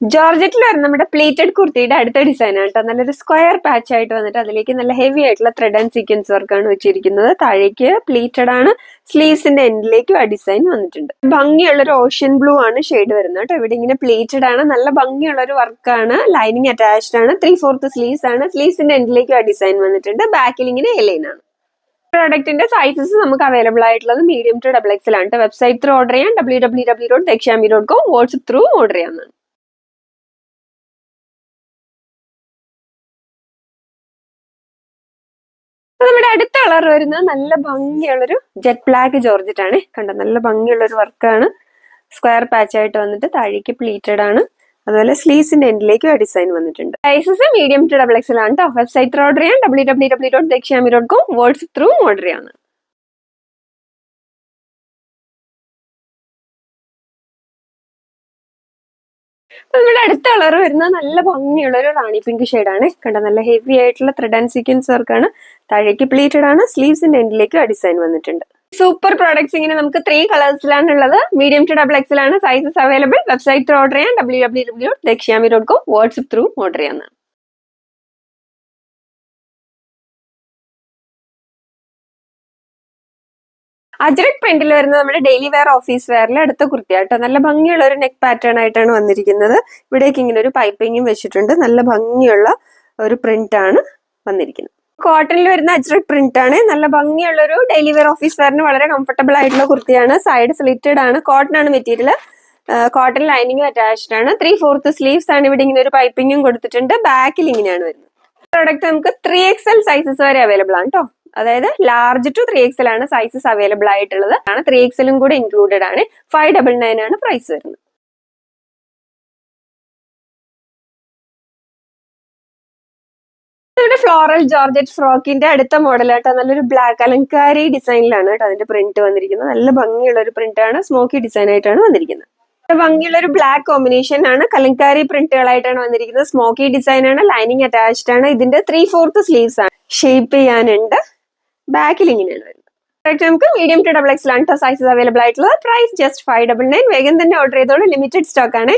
ജോർജറ്റിൽ വരുന്ന നമ്മുടെ പ്ലേറ്റഡ് കുർത്തിയുടെ അടുത്ത ഡിസൈൻ ആണ് കേട്ടോ നല്ലൊരു സ്ക്വയർ പാച്ച് ആയിട്ട് വന്നിട്ട് അതിലേക്ക് നല്ല ഹെവി ആയിട്ടുള്ള ത്രെഡ് ആൻഡ് സീക്വൻസ് വർക്കാണ് വെച്ചിരിക്കുന്നത്. താഴേക്ക് പ്ലേറ്റഡ് ആണ്. സ്ലീവ്സിന്റെ എൻഡിലേക്കും ആ ഡിസൈൻ വന്നിട്ടുണ്ട്. ഭംഗിയുള്ള ഒരു ഓഷ്യൻ ബ്ലൂ ആണ് ഷെയ്ഡ് വരുന്നത് കേട്ടോ. ഇവിടെ ഇങ്ങനെ പ്ലേറ്റഡ് ആണ്. നല്ല ഭംഗിയുള്ള ഒരു വർക്കാണ് ലൈനിങ് അറ്റാച്ച്ഡ് ആണ്. ത്രീ ഫോർത്ത് സ്ലീവ്സ് ആണ്. സ്ലീവ്സിന്റെ എൻഡിലേക്കും ആ ഡിസൈൻ വന്നിട്ടുണ്ട്. ബാക്കിൽ ഇങ്ങനെ എലൈൻ ആണ്. പ്രോഡക്റ്റിന്റെ സൈസസ് നമുക്ക് അവൈലബിൾ ആയിട്ടുള്ളത് മീഡിയം ടു ഡബിൾ എക്സൽ ആണ് വെബ്സൈറ്റ് ത്രൂ ഓർഡർ ചെയ്യാൻ W W W dot Dakshami dot com WhatsApp through order ചെയ്യാവുന്നതാണ്. നമ്മുടെ അടുത്ത കളർ വരുന്നത് നല്ല ഭംഗിയുള്ളൊരു ജെറ്റ് ബ്ലാക്ക് ജോർജറ്റ് ആണ് കണ്ടോ? നല്ല ഭംഗിയുള്ളൊരു വർക്കാണ്. സ്ക്വയർ പാച്ച് ആയിട്ട് വന്നിട്ട് താഴേക്ക് പ്ലീറ്റഡ് ആണ്. അതുപോലെ സ്ലീവ്സിന്റെ എൻഡിലേക്കും ആ ഡിസൈൻ വന്നിട്ടുണ്ട്. Sizes medium to double XL ആണ് കേട്ടോ വെബ്സൈറ്റ് ഓർഡർ ചെയ്യാം W W W dot Dakshyami dot com WhatsApp through order ചെയ്യാവുന്നതാണ് നമ്മുടെ അടുത്ത കളർ വരുന്നത് നല്ല ഭംഗിയുള്ള ഒരു റാണി പിങ്ക് ആണ് കണ്ട? നല്ല ഹെവി ആയിട്ടുള്ള ത്രെഡ് ആൻഡ് സീക്വൻസ് വർക്കാണ് താഴേക്ക് പ്ലീറ്റഡ് ആണ്. സ്ലീവ്സിന്റെ എൻഡിലേക്ക് ഡിസൈൻ വന്നിട്ടുണ്ട്. സൂപ്പർ പ്രോഡക്ട്സ് ഇങ്ങനെ നമുക്ക് ത്രീ കളേഴ്സിലാണ് ഉള്ളത് മീഡിയം ടു ഡബിൾ എക്സിലാണ് സൈസസ് അവൈലബിൾ വെബ്സൈറ്റ് ഓർഡർ ചെയ്യാൻ W W W Dakshyami dot com WhatsApp through order ചെയ്യാവുന്നതാണ്. അജ്രക് പ്രിന്റിൽ വരുന്ന നമ്മുടെ ഡെയിലി വെയർ ഓഫീസ് വെയറിൽ അടുത്ത കുർത്തിയാട്ടോ. നല്ല ഭംഗിയുള്ള ഒരു നെക്ക് പാറ്റേൺ ആയിട്ടാണ് വന്നിരിക്കുന്നത്. ഇവിടേക്ക് ഇങ്ങനെ ഒരു പൈപ്പിങ്ങും വെച്ചിട്ടുണ്ട്. നല്ല ഭംഗിയുള്ള ഒരു പ്രിന്റ് ആണ് വന്നിരിക്കുന്നത്. കോട്ടണിൽ വരുന്ന അജ്രക് പ്രിന്റ് ആണ്. നല്ല ഭംഗിയുള്ള ഒരു ഡെയിലി വെയർ ഓഫീസ് വെയറിന് വളരെ കംഫർട്ടബിൾ ആയിട്ടുള്ള കുർത്തിയാണ്. സൈഡ് സ്ലിറ്റഡ് ആണ്. കോട്ടൺ ആണ് മെറ്റീരിയൽ കോട്ടൺ ലൈനിങ് അറ്റാച്ച്ഡ് ആണ്. ത്രീ ഫോർത്ത് സ്ലീവ്സ് ആണ് ഇവിടെ ഇങ്ങനെ ഒരു പൈപ്പിങ്ങും കൊടുത്തിട്ടുണ്ട്. ബാക്കിൽ ഇങ്ങനെയാണ് വരുന്നത്. പ്രോഡക്റ്റ് നമുക്ക് ത്രീ എക്സ് എൽ സൈസസ് വരെ അവൈലബിൾ ആണ് കേട്ടോ അതായത് ലാർജ് ടു ത്രീ എക്സൽ ആണ് സൈസസ് അവൈലബിൾ ആയിട്ടുള്ളത്. ആണ് ത്രീ എക്സലും കൂടെ ഇൻക്ലൂഡഡ് ആണ്. ഫൈവ് ഡബിൾ നയൻ ആണ് പ്രൈസ് വരുന്നത്. ഫ്ലോറൽ ജോർജറ്റ് ഫ്രോക്കിന്റെ അടുത്ത മോഡൽ ആട്ടോ. നല്ലൊരു ബ്ലാക്ക് അലങ്കാരി ഡിസൈനിലാണ് കേട്ടോ അതിന്റെ പ്രിന്റ് വന്നിരിക്കുന്നത്. നല്ല ഭംഗിയുള്ള ഒരു പ്രിന്റ് ആണ്. സ്മോക്കി ഡിസൈൻ ആയിട്ടാണ് വന്നിരിക്കുന്നത്. ഭംഗിയുള്ള ഒരു ബ്ലാക്ക് കോമ്പിനേഷൻ ആണ്. കലങ്കാരി പ്രിന്റുകളായിട്ടാണ് വന്നിരിക്കുന്നത്. സ്മോക്കി ഡിസൈൻ ആണ്. ലൈനിങ് അറ്റാച്ച്ഡ് ആണ്. ഇതിന്റെ ത്രീ ഫോർത്ത് സ്ലീവ്സ് ആണ്. ഷേപ്പ് ചെയ്യാനുണ്ട്. ബാക്കിൽ ഇങ്ങനെയാണ് വരുന്നത്. നമുക്ക് മീഡിയം ടു ഡബിൾ എക്സ് ലാണ് സൈസസ് അവൈലബിൾ ആയിട്ടുള്ളത്. Price just five double nine വേഗം തന്നെ ഓർഡർ ചെയ്തോളൂ. ലിമിറ്റഡ് സ്റ്റോക്ക് ആണ്.